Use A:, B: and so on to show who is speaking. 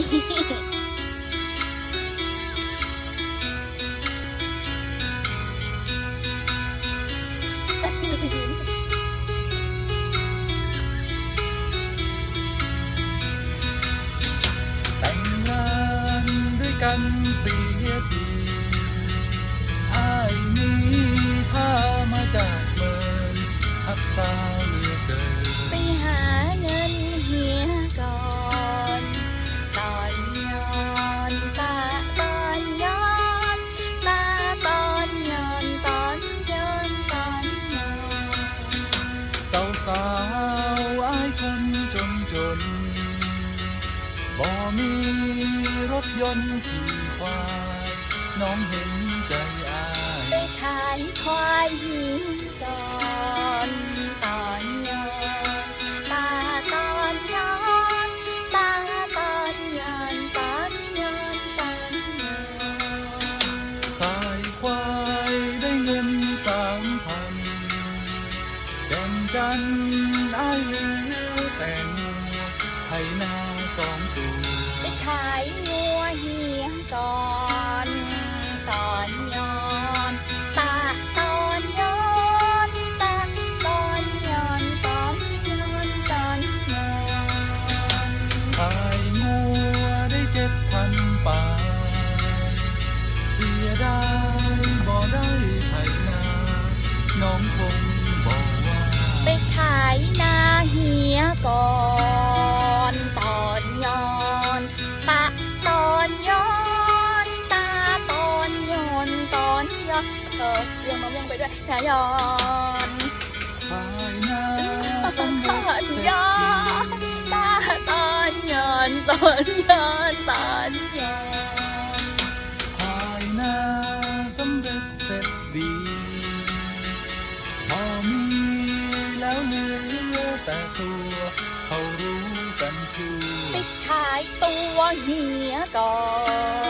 A: แต่งงานด้วยกันเสียทีอ้ายมีท่ามาจากเมินหักสาวาวสาวอายคนจนจน บ่มีรถยนต์ขี่ควาย น้องเห็นใจอาย
B: ไปขายควา
A: มันทร์อ้ายเลือแต่งัวไถนาสองตัว
B: ไปขายงัวเฮียก่อนตอนย้อนตาตอนย้อนตาตอนย้อนตอนย้อนตอนย้อน
A: ขายงัวได้เจ็ดพันปายเสียดายบ่ได้ไถนาน้องคง
B: ย้อนเออเรียงมะม่วงไปด้วยนะย้อน
A: ขายนา
B: ต
A: สำ
B: อน
A: เร็จเสร็จ
B: ย้อ
A: ดี
B: นตาตอนย้อนตอนย้อนตอนย้อน
A: ขายนาสำเร็จเสร็จดีพอมีแล้วเหลือแต่ตัวเขารู้กันทั่
B: ไป
A: ว
B: ขายตัวเหียก่อนตอน